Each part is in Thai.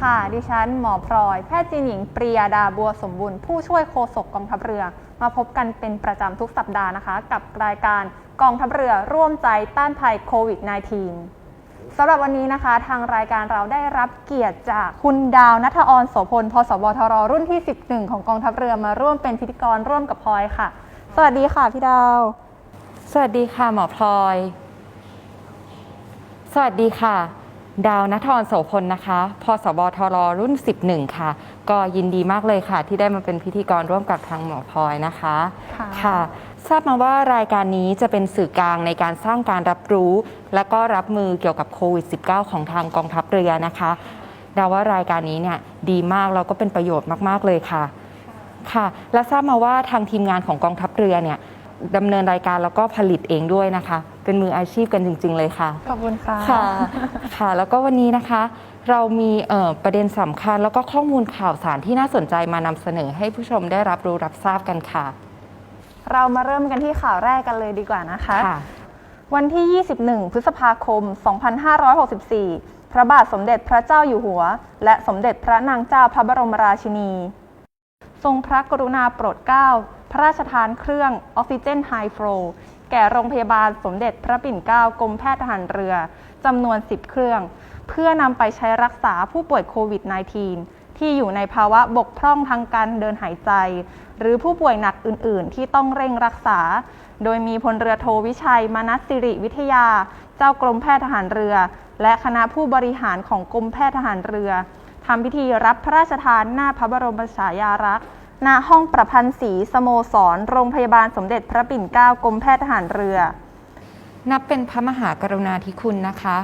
ค่ะ ดิฉันหมอพลอย แพทย์จีนหญิงปรียาดาบัวสมบูรณ์ผู้ช่วยโฆษกกองทัพเรือ มาพบกันเป็นประจำทุกสัปดาห์นะคะ กับรายการกองทัพเรือร่วมใจต้านภัยโควิด -19 สำหรับวันนี้นะคะ ทางรายการเราได้รับเกียรติจากคุณดาวนัทออนโสพลพสบทรรุ่นที่ 11 ของกองทัพเรือมาร่วมเป็นพิธีกรร่วมกับพลอยค่ะ สวัสดีค่ะพี่ดาว สวัสดีค่ะหมอพลอย สวัสดีค่ะ ดาวนัทรโสพลนะคะพสบทรรุ่น 11 ค่ะ ก็ยินดีมากเลยค่ะ ที่ได้มาเป็นพิธีกรร่วมกับทางหมอพลอยนะคะค่ะ ทราบมาว่ารายการนี้จะเป็นสื่อกลางในการสร้างการรับรู้ และก็รับมือเกี่ยวกับโควิด -19 ของทางกองทัพเรือนะคะดาวว่ารายการนี้เนี่ยดีมากแล้วก็เป็นประโยชน์มาก ๆ เลยค่ะ ค่ะ และทราบมาว่าทางทีมงานของกองทัพเรือเนี่ย ดำเนินรายการแล้วก็ผลิตเองด้วยนะคะ เป็นมืออาชีพกันจริง ๆ เลยค่ะ ขอบคุณค่ะ ค่ะ ค่ะ แล้วก็วันนี้นะคะ เรามีเอ่อประเด็นสำคัญ แล้วก็ข้อมูลข่าวสารที่น่าสนใจมานำเสนอให้ผู้ชมได้รับรู้รับทราบกันค่ะ เรามาเริ่มกันที่ข่าวแรกกันเลยดีกว่านะคะ ค่ะ วันที่ 21 พฤษภาคม 2564 พระบาทสมเด็จพระเจ้าอยู่หัว และสมเด็จพระนางเจ้าพระบรมราชินี ทรงพระกรุณาโปรดเกล้า พระราชทานเครื่องออกซิเจนไฮฟลูแก่โรงพยาบาลสมเด็จพระปิ่นเกล้ากรมแพทย์ทหารเรือจำนวน 10 เครื่อง เพื่อนำไปใช้รักษาผู้ป่วยโควิด -19 ที่อยู่ในภาวะบกพร่องทางการเดินหายใจ หรือผู้ป่วยหนักอื่น ๆ ที่ต้องเร่งรักษา โดยมีพลเรือโทวิชัย มนัสสิริวิทยา เจ้ากรมแพทย์ทหารเรือ และคณะผู้บริหารของกรมแพทย์ทหารเรือทำพิธีรับพระราชทานหน้าพระบรมฉายาลักษณ์ ณห้องประพันธ์ศรีสโมสร โรงพยาบาลสมเด็จพระปิ่นเกล้ากรมแพทย์ทหารเรือ นับเป็นพระมหากรุณาธิคุณนะคะ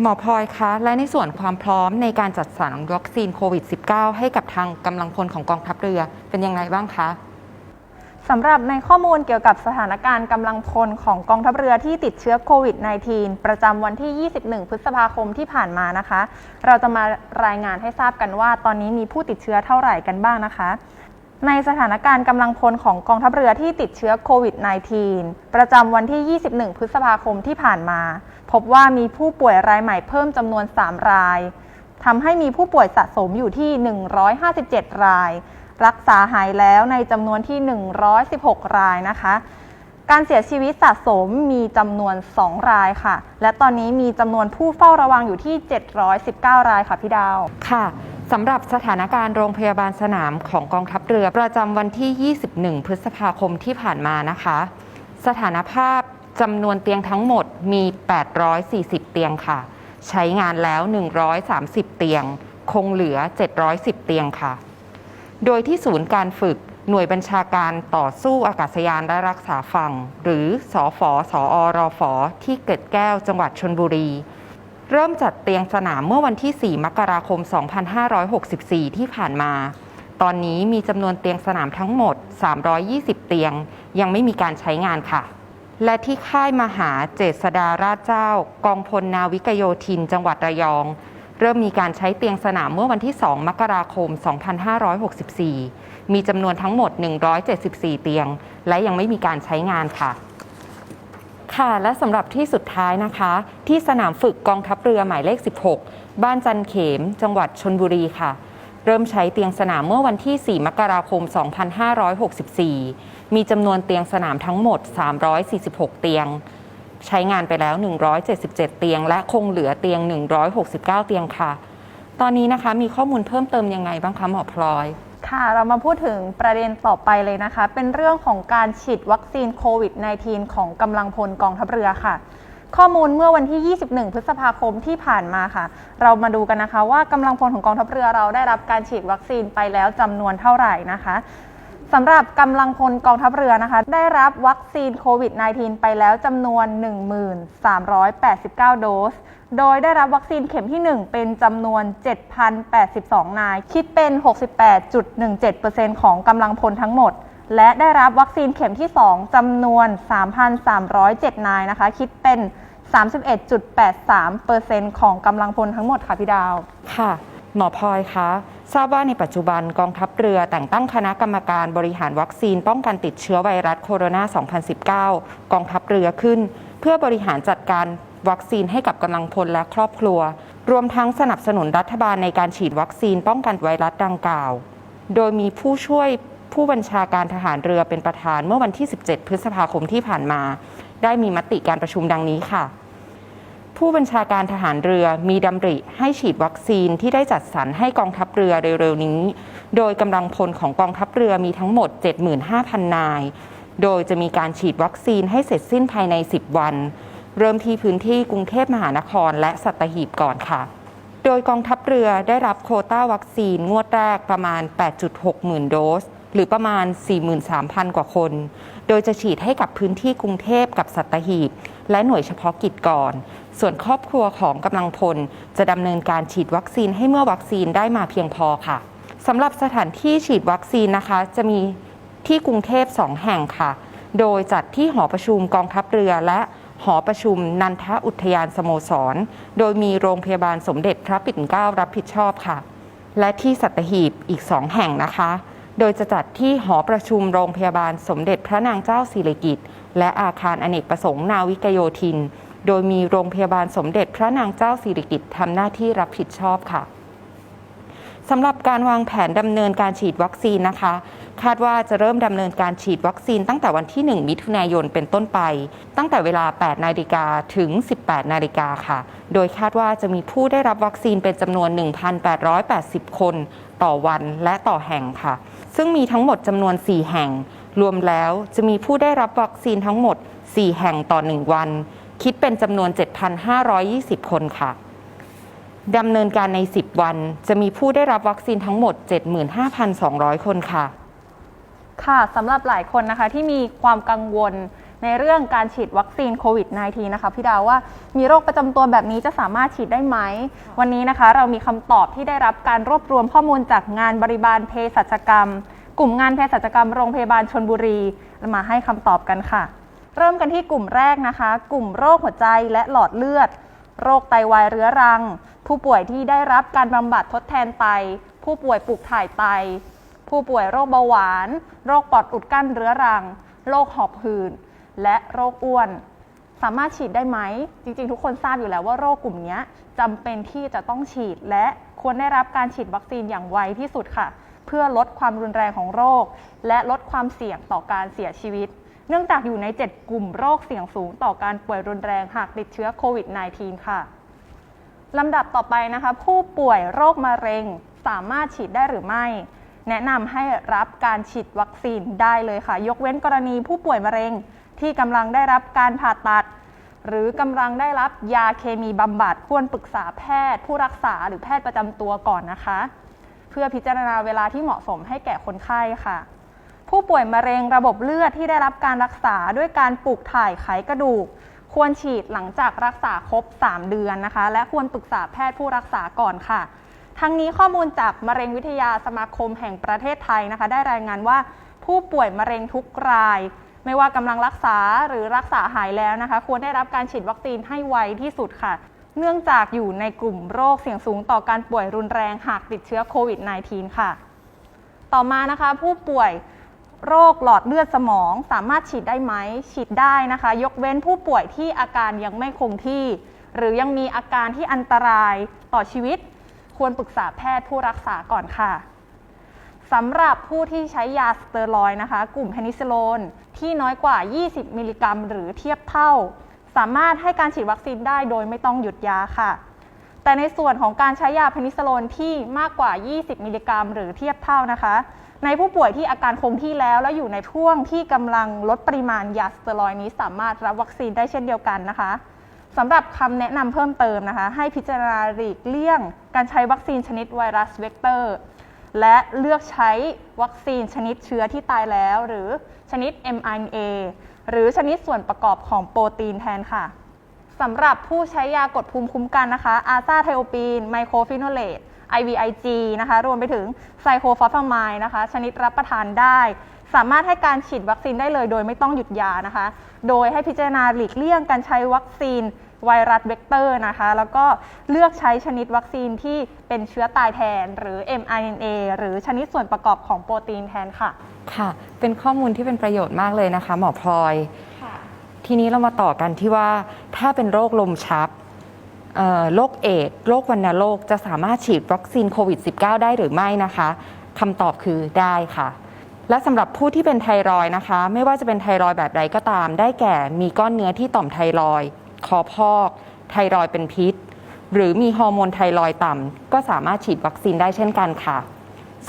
หมอพลอยคะและในส่วนความพร้อมในการจัดสรรวัคซีนโควิด -19 ให้กับทางกำลังพลของกองทัพเรือเป็นยังไงบ้างคะ สำหรับในข้อมูลเกี่ยวกับสถานการณ์กำลังพลของกองทัพเรือที่ติดเชื้อโควิด -19 ประจำวันที่ 21 พฤษภาคมที่ผ่านมานะคะ เราจะมารายงานให้ทราบกันว่า ตอนนี้มีผู้ติดเชื้อเท่าไหร่กันบ้างนะคะ ในสถานการณ์กำลังพลของกองทัพเรือที่ติดเชื้อโควิด -19 ประจำวันที่ 21 พฤษภาคมที่ผ่านมา พบว่ามีผู้ป่วยรายใหม่เพิ่มจำนวน 3 รายทำให้มีผู้ป่วยสะสมอยู่ที่ 157 ราย รักษาหายแล้วในจำนวนที่ 116 รายนะคะ การเสียชีวิตสะสมมีจำนวน 2 รายค่ะ และตอนนี้มีจำนวนผู้เฝ้าระวังอยู่ที่ 719 รายค่ะพี่ดาว ค่ะสำหรับสถานการณ์โรงพยาบาลสนามของกองทัพเรือประจำวันที่ 21 พฤษภาคมที่ผ่านมานะคะ สถานภาพจำนวนเตียงทั้งหมดมี 840 เตียงค่ะ ใช้งานแล้ว 130 เตียง คงเหลือ 710 เตียงค่ะ โดยที่ศูนย์การฝึกหน่วยบัญชาการต่อสู้อากาศยานและรักษาฝั่ง หรือสอฟอสออรอฟอที่เกิดแก้วจังหวัดชนบุรี เริ่มจัดเตียงสนามเมื่อวันที่ 4 มกราคม 2564 ที่ผ่านมา ตอนนี้มีจำนวนเตียงสนามทั้งหมด 320 เตียง ยังไม่มีการใช้งานค่ะ และที่ค่ายมหาเจษฎาราชเจ้ากองพลนาวิกโยธินจังหวัดระยอง เริ่มมีการใช้เตียงสนามเมื่อวันที่ 2 มกราคม 2564 มีจำนวนทั้งหมด 174 เตียง และยังไม่มีการใช้งานค่ะค่ะและสำหรับที่สุดท้ายนะคะ ที่สนามฝึกกองทัพเรือหมายเลข 16 บ้านจันเขม จังหวัดชนบุรีค่ะ เริ่มใช้เตียงสนามเมื่อวันที่ 4 มกราคม 2564 มีจำนวนเตียงสนามทั้งหมด 346 เตียง ใช้งานไปแล้ว 177 เตียง และคงเหลือเตียง 169 เตียงค่ะ ตอนนี้นะคะมีข้อมูลเพิ่มเติมยังไงบ้างคะหมอพลอยค่ะ เรามาพูดถึงประเด็นต่อไปเลยนะคะ เป็นเรื่องของการฉีดวัคซีนโควิด -19 ของกำลังพลกองทัพเรือค่ะ ข้อมูลเมื่อวันที่ 21 พฤษภาคมที่ผ่านมาค่ะ เรามาดูกันนะคะว่ากำลังพลของกองทัพเรือเราได้รับการฉีดวัคซีนไปแล้วจำนวนเท่าไหร่นะคะ สำหรับกำลังพลกองทัพเรือนะคะ ได้รับวัคซีนโควิด -19 ไปแล้วจำนวน 1389 โดส โดยได้รับวัคซีนเข็มที่ 1 เป็นจำนวน 7,082 นาย คิดเป็น 68.17%ของกำลังพลทั้งหมด และได้รับวัคซีนเข็มที่ 2จำนวน 3,307 นายนะคะ คิดเป็น 31.83%ของกำลังพลทั้งหมดค่ะพี่ดาว ค่ะ หมอพลอยคะทราบว่าในปัจจุบันกองทัพเรือแต่งตั้งคณะกรรมการบริหารวัคซีนป้องกันติดเชื้อไวรัสโคโรนา 2019 กองทัพเรือขึ้น เพื่อบริหารจัดการวัคซีนให้กับกำลังพลและครอบครัว รวมทั้งสนับสนุนรัฐบาลในการฉีดวัคซีนป้องกันไวรัสดังกล่าว โดยมีผู้ช่วยผู้บัญชาการทหารเรือเป็นประธานเมื่อวันที่ 17 พฤษภาคมที่ผ่านมา ได้มีมติการประชุมดังนี้ค่ะ ผู้บัญชาการทหารเรือมีดำริให้ฉีดวัคซีนที่ได้จัดสรรให้กองทัพเรือเร็วๆนี้ โดยกำลังพลของกองทัพเรือมีทั้งหมด 75,000 นาย โดยจะมีการฉีดวัคซีนให้เสร็จสิ้นภายใน 10 วัน เริ่มที่พื้นที่กรุงเทพมหานครและสัตหีบก่อนค่ะ โดยกองทัพเรือได้รับโคต้าวัคซีนงวดแรกประมาณ 8.6 หมื่นโดส หรือประมาณ 43,000 กว่าคน โดยจะฉีดให้กับพื้นที่กรุงเทพกับสัตหีบ และหน่วยเฉพาะกิจก่อน ส่วนครอบครัวของกำลังพล จะดำเนินการฉีดวัคซีนให้เมื่อวัคซีนได้มาเพียงพอค่ะสำหรับสถานที่ฉีดวัคซีนนะคะ จะมีที่กรุงเทพ 2 แห่งค่ะ โดยจัดที่หอประชุมกองทัพเรือและหอประชุมนันทอุทยานสโมสร โดยมีโรงพยาบาลสมเด็จพระปิ่นเกล้ารับผิดชอบค่ะ และที่สัตหีบอีกสองแห่งนะคะ โดยจะจัดที่หอประชุมโรงพยาบาลสมเด็จพระนางเจ้าสิริกิติ์และอาคารอเนกประสงค์นาวิกโยธิน โดยมีโรงพยาบาลสมเด็จพระนางเจ้าสิริกิติ์ทำหน้าที่รับผิดชอบค่ะสำหรับการวางแผนดำเนินการฉีดวัคซีนนะคะ คาดว่าจะเริ่มดำเนินการฉีดวัคซีนตั้งแต่วันที่ 1 มิถุนายนเป็นต้นไป ตั้งแต่เวลา 8 นาฬิกาถึง 18 นาฬิกาค่ะ โดยคาดว่าจะมีผู้ได้รับวัคซีนเป็นจำนวน 1,880 คนต่อวันและต่อแห่งค่ะ ซึ่งมีทั้งหมดจำนวน 4 แห่ง รวมแล้วจะมีผู้ได้รับวัคซีนทั้งหมด 4 แห่งต่อ 1 วัน คิดเป็นจำนวน 7,520 คนค่ะดำเนินการใน 10 วัน จะมีผู้ได้รับวัคซีนทั้งหมด 75,200 คนค่ะ ค่ะสำหรับหลายคนนะคะที่มีความกังวลในเรื่องการฉีดวัคซีนโควิด -19 นะคะพี่ดาวว่ามีโรคประจำตัวแบบนี้จะสามารถฉีดได้ไหม วันนี้นะคะ เรามีคำตอบที่ได้รับการรวบรวมข้อมูลจากงานบริบาลเภสัชกรรม กลุ่มงานเภสัชกรรมโรงพยาบาลชนบุรี มาให้คำตอบกันค่ะ เริ่มกันที่กลุ่มแรกนะคะ กลุ่มโรคหัวใจและหลอดเลือด โรคไตวายเรื้อรัง ผู้ป่วยที่ได้รับการบำบัดทดแทนไต ผู้ป่วยปลูกถ่ายไต ผู้ป่วยโรคเบาหวาน โรคปอดอุดกั้นเรื้อรัง โรคหอบหืดและโรคอ้วน สามารถฉีดได้ไหม จริงๆ ทุกคนทราบอยู่แล้วว่าโรคกลุ่มนี้จำเป็นที่จะต้องฉีด และควรได้รับการฉีดวัคซีนอย่างไวที่สุดค่ะ เพื่อลดความรุนแรงของโรค และลดความเสี่ยงต่อการเสียชีวิต เนื่องจากอยู่ใน 7 กลุ่มโรคเสี่ยงสูงต่อการป่วยรุนแรงหากติดเชื้อโควิด -19 ค่ะลำดับต่อไปนะคะผู้ป่วยโรคมะเร็งสามารถฉีดได้หรือไม่ แนะนำให้รับการฉีดวัคซีนได้เลยค่ะ ยกเว้นกรณีผู้ป่วยมะเร็งที่กำลังได้รับการผ่าตัด หรือกำลังได้รับยาเคมีบำบัดควรปรึกษาแพทย์ ผู้รักษาหรือแพทย์ประจำตัวก่อนนะคะ เพื่อพิจารณาเวลาที่เหมาะสมให้แก่คนไข้ค่ะ ผู้ป่วยมะเร็งระบบเลือดที่ได้รับการรักษาด้วยการปลูกถ่ายไขกระดูก ควรฉีดหลังจากรักษาครบ 3 เดือนนะคะ และควรปรึกษาแพทย์ผู้รักษาก่อนค่ะ ทั้งนี้ข้อมูลจากมะเร็งวิทยาสมาคมแห่งประเทศไทยนะคะ ได้รายงานว่าผู้ป่วยมะเร็งทุกราย ไม่ว่ากำลังรักษาหรือรักษาหายแล้วนะคะ ควรได้รับการฉีดวัคซีนให้ไวที่สุดค่ะ เนื่องจากอยู่ในกลุ่มโรคเสี่ยงสูงต่อการป่วยรุนแรงหากติดเชื้อโควิด -19 ค่ะ ต่อมานะคะผู้ป่วย โรคหลอดเลือดสมอง สามารถฉีดได้ไหม ฉีดได้นะคะ ยกเว้นผู้ป่วยที่อาการยังไม่คงที่ หรือยังมีอาการที่อันตรายต่อชีวิต ควรปรึกษาแพทย์ผู้รักษาก่อนค่ะสำหรับผู้ที่ใช้ยาสเตียรอยนะคะ กลุ่มเพนิซิลลนที่น้อยกว่า 20 มิลลิกรัม หรือเทียบเท่า สามารถให้การฉีดวัคซีนได้โดยไม่ต้องหยุดยาค่ะ แต่ในส่วนของการใช้ยาเพนิซิลลนที่มากกว่า 20 มิลลิกรัม หรือเทียบเท่านะคะ ในผู้ป่วยที่อาการคงที่แล้วและอยู่ในช่วงที่กำลังลดปริมาณยาสเตียรอยนี้สามารถรับวัคซีนได้เช่นเดียวกันนะคะสำหรับคำแนะนำเพิ่มเติมนะคะ ให้พิจารณาหลีกเลี่ยง การใช้วัคซีนชนิดไวรัสเวกเตอร์ และเลือกใช้วัคซีนชนิดเชื้อที่ตายแล้ว หรือชนิด mRNA หรือชนิดส่วนประกอบของโปรตีนแทนค่ะสำหรับผู้ใช้ยากดภูมิคุ้มกันนะคะอาซาไทโอปีนไมโครฟิโนเลต IVIG นะคะ รวมไปถึงไซโคฟอสฟามายนะคะ ชนิดรับประทานได้ สามารถให้การฉีดวัคซีนได้เลยโดยไม่ต้องหยุดยานะคะ โดยให้พิจารณาหลีกเลี่ยงการใช้วัคซีนไวรัสเวกเตอร์นะคะ แล้วก็เลือกใช้ชนิดวัคซีนที่เป็นเชื้อตายแทน หรือ mRNA หรือชนิดส่วนประกอบของโปรตีนแทนค่ะ ค่ะ เป็นข้อมูลที่เป็นประโยชน์มากเลยนะคะ หมอพลอย ทีนี้เรามาต่อกันที่ว่าถ้าเป็นโรคลมชักเอ่อ โรคเอดโรควัณโรคจะสามารถฉีดวัคซีนโควิด -19 ได้หรือไม่นะคะคำตอบคือได้ค่ะ และสำหรับผู้ที่เป็นไทรอยนะคะ ไม่ว่าจะเป็นไทรอยแบบใดก็ตาม ได้แก่มีก้อนเนื้อที่ต่อมไทรอยคอพอก ไทรอยเป็นพิษ หรือมีฮอร์โมนไทรอยต่ำก็สามารถฉีดวัคซีนได้เช่นกันค่ะ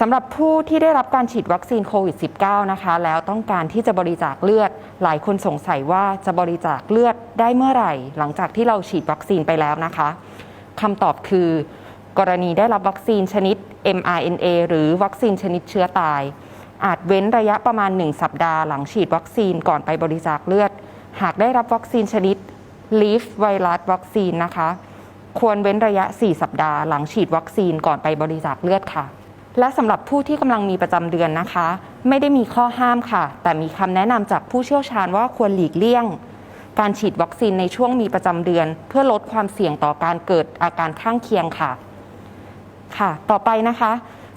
สำหรับผู้ที่ได้รับการฉีดวัคซีนโควิด -19 นะคะ แล้วต้องการที่จะบริจาคเลือด หลายคนสงสัยว่าจะบริจาคเลือดได้เมื่อไหร่ หลังจากที่เราฉีดวัคซีนไปแล้วนะคะคำตอบคือ กรณีได้รับวัคซีนชนิด mRNA หรือวัคซีนชนิดเชื้อตาย อาจเว้นระยะประมาณ 1 สัปดาห์หลังฉีดวัคซีนก่อนไปบริจาคเลือด หากได้รับวัคซีนชนิด Leaf ไวรัสวัคซีนนะคะ ควรเว้นระยะ 4 สัปดาห์หลังฉีดวัคซีนก่อนไปบริจาคเลือดค่ะ และสำหรับผู้ที่กำลังมีประจำเดือนนะคะ ไม่ได้มีข้อห้ามค่ะ แต่มีคำแนะนำจากผู้เชี่ยวชาญว่าควรหลีกเลี่ยง การฉีดวัคซีนในช่วงมีประจำเดือน เพื่อลดความเสี่ยงต่อการเกิดอาการข้างเคียงค่ะ ค่ะ ต่อไปนะคะ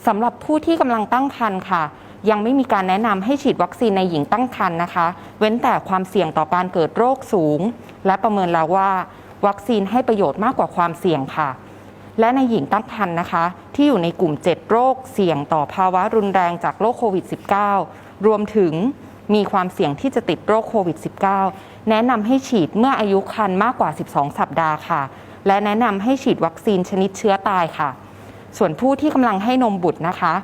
สำหรับผู้ที่กำลังตั้งครรภ์ค่ะ ยังไม่มีการแนะนำให้ฉีดวัคซีนในหญิงตั้งครรภ์นะคะ เว้นแต่ความเสี่ยงต่อการเกิดโรคสูง และประเมินแล้วว่า วัคซีนให้ประโยชน์มากกว่าความเสี่ยงค่ะ และในหญิงตั้งครรภ์นะคะ ที่อยู่ในกลุ่ม 7 โรคเสี่ยงต่อภาวะรุนแรงจากโรคโควิด -19 รวมถึงมีความเสี่ยงที่จะติดโรคโควิด -19 แนะนำให้ฉีดเมื่ออายุครรภ์มากกว่า 12 สัปดาห์ค่ะ และแนะนำให้ฉีดวัคซีนชนิดเชื้อตายค่ะ ส่วนผู้ที่กำลังให้นมบุตรนะคะ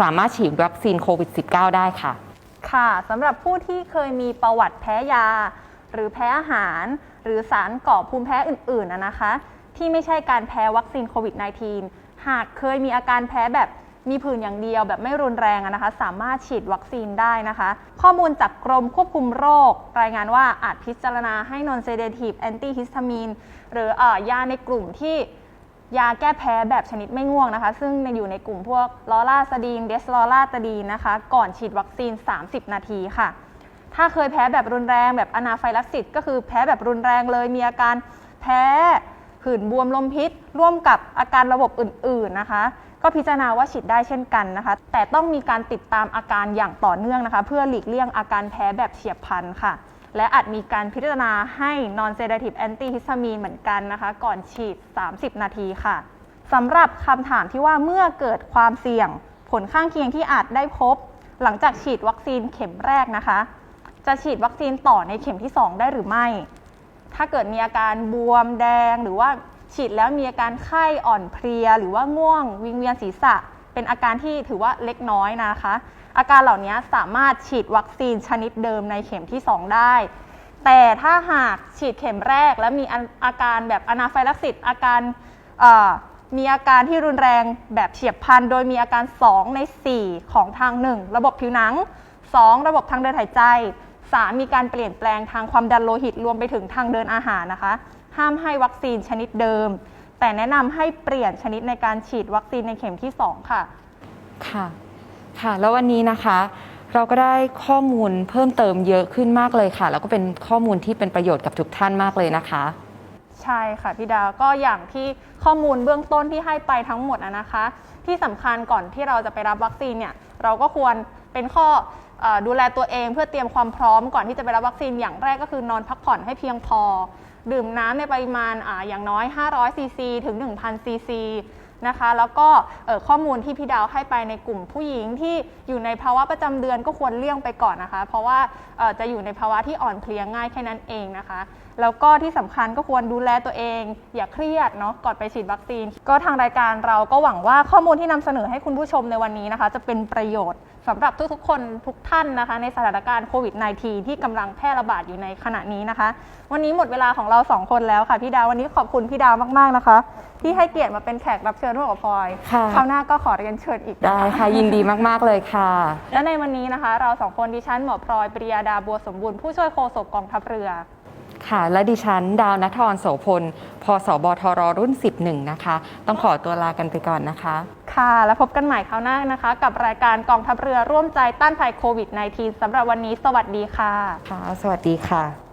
สามารถฉีดวัคซีนโควิด -19 ได้ค่ะ ค่ะสำหรับผู้ที่เคยมีประวัติแพ้ยา หรือแพ้อาหาร หรือสารก่อภูมิแพ้อื่นๆนะนะคะ ที่ไม่ใช่การแพ้วัคซีนโควิด -19 หากเคยมีอาการแพ้แบบมีผื่นอย่างเดียวแบบไม่รุนแรงนะคะ สามารถฉีดวัคซีนได้นะคะ ข้อมูลจากกรมควบคุมโรค รายงานว่าอาจพิจารณาให้ non sedative antihistamine หรืออยาในกลุ่มที่ยาแก้แพ้แบบชนิดไม่ง่วงนะคะ ซึ่งอยู่ในกลุ่มพวกลอราสดีนเดสลอราตดีนนะคะ ก่อนฉีดวัคซีน 30 นาทีค่ะ ถ้าเคยแพ้แบบรุนแรงแบบอนาไฟลักซิสก็คือแพ้แบบรุนแรงเลยมีอาการแพ้ ผื่นบวมลมพิษ ร่วมกับอาการระบบอื่น ๆนะคะ ก็พิจารณาว่าฉีดได้เช่นกันนะคะ แต่ต้องมีการติดตามอาการอย่างต่อเนื่องนะคะ เพื่อหลีกเลี่ยงอาการแพ้แบบเฉียบพลันค่ะ และอาจมีการพิจารณาให้ non sedative antihistamine เหมือนกันนะคะ ก่อนฉีด 30 นาทีค่ะสำหรับคำถามที่ว่าเมื่อเกิดความเสี่ยง ผลข้างเคียงที่อาจได้พบ หลังจากฉีดวัคซีนเข็มแรกนะคะ จะฉีดวัคซีนต่อในเข็มที่ 2 ได้หรือไม่ ถ้าเกิดมีอาการบวมแดง หรือว่าฉีดแล้วมีอาการไข้อ่อนเพลีย หรือว่าง่วง วิงเวียนศีรษะ เป็นอาการที่ถือว่าเล็กน้อยนะคะ อาการเหล่านี้สามารถฉีดวัคซีนชนิดเดิมในเข็มที่ 2 ได้ แต่ถ้าหากฉีดเข็มแรกแล้วมีอาการแบบอนาไฟลักซิสอาการมีอาการที่รุนแรงแบบเฉียบพลัน โดยมีอาการ 2 ใน 4 ของทาง 1 ระบบผิวหนัง 2 ระบบทางเดินหายใจ 3 มีการเปลี่ยนแปลงทางความดันโลหิตรวมไปถึงทางเดินอาหารนะคะ ห้ามให้วัคซีนชนิดเดิม แต่แนะนำให้เปลี่ยนชนิดในการฉีดวัคซีนในเข็มที่ 2 ค่ะ ค่ะ ค่ะ แล้ววันนี้นะคะ เราก็ได้ข้อมูลเพิ่มเติมเยอะขึ้นมากเลยค่ะ แล้วก็เป็นข้อมูลที่เป็นประโยชน์กับทุกท่านมากเลยนะคะ ใช่ค่ะพี่ดาวก็อย่างที่ข้อมูลเบื้องต้นที่ให้ไปทั้งหมดอะนะคะ ที่สำคัญก่อนที่เราจะไปรับวัคซีนเนี่ยเราก็ควรเป็นข้อเออ ดูแลตัวเองเพื่อเตรียมความพร้อมก่อนที่จะไปรับวัคซีนอย่างแรกก็คือนอนพักผ่อนให้เพียงพอ ดื่มน้ำในปริมาณออย่างน้อย 500 ซีซีถึง 1,000 ซีซีนะคะแล้วก็ข้อมูลที่พี่ดาวให้ไปในกลุ่มผู้หญิงที่อยู่ในภาวะประจำเดือนก็ควรเลี่ยงไปก่อนนะคะ เพราะว่าจะอยู่ในภาวะที่อ่อนเพลียง่ายแค่นั้นเองนะคะ แล้วก็ที่สำคัญก็ควรดูแลตัวเอง อย่าเครียดเนาะก่อนไปฉีดวัคซีน ก็ทางรายการเราก็หวังว่าข้อมูลที่นำเสนอให้คุณผู้ชมในวันนี้นะคะ จะเป็นประโยชน์สำหรับทุกๆ คนทุกท่านนะคะ ในสถานการณ์โควิด -19 ที่กำลังแพร่ระบาดอยู่ในขณะนี้นะคะ วันนี้หมดเวลาของเราสองคนแล้วค่ะพี่ดาววันนี้ขอบคุณพี่ดาวมากๆนะคะ ที่ให้เกียรติมาเป็นแขกรับเชิญร่วมกับพลอยค่ะคราวหน้าก็ขอเรียนเชิญอีกนได้ค่ะยินดีมากๆเลยค่ะ และในวันนี้นะคะ เราสองคนดิฉันหมอพลอยปริยาดาบัวสมบูรณ์ผู้ช่วยโฆษกกองทัพเรือ ค่ะ และดิฉันดาวนทรโสพลพสบทรรุ่น 11 นะคะ ต้องขอตัวลากันไปก่อนนะคะ ค่ะ แล้วพบกันใหม่คราวหน้านะคะ กับรายการกองทัพเรือร่วมใจต้านภัยโควิด -19 สำหรับวันนี้สวัสดีค่ะ ค่ะ สวัสดีค่ะ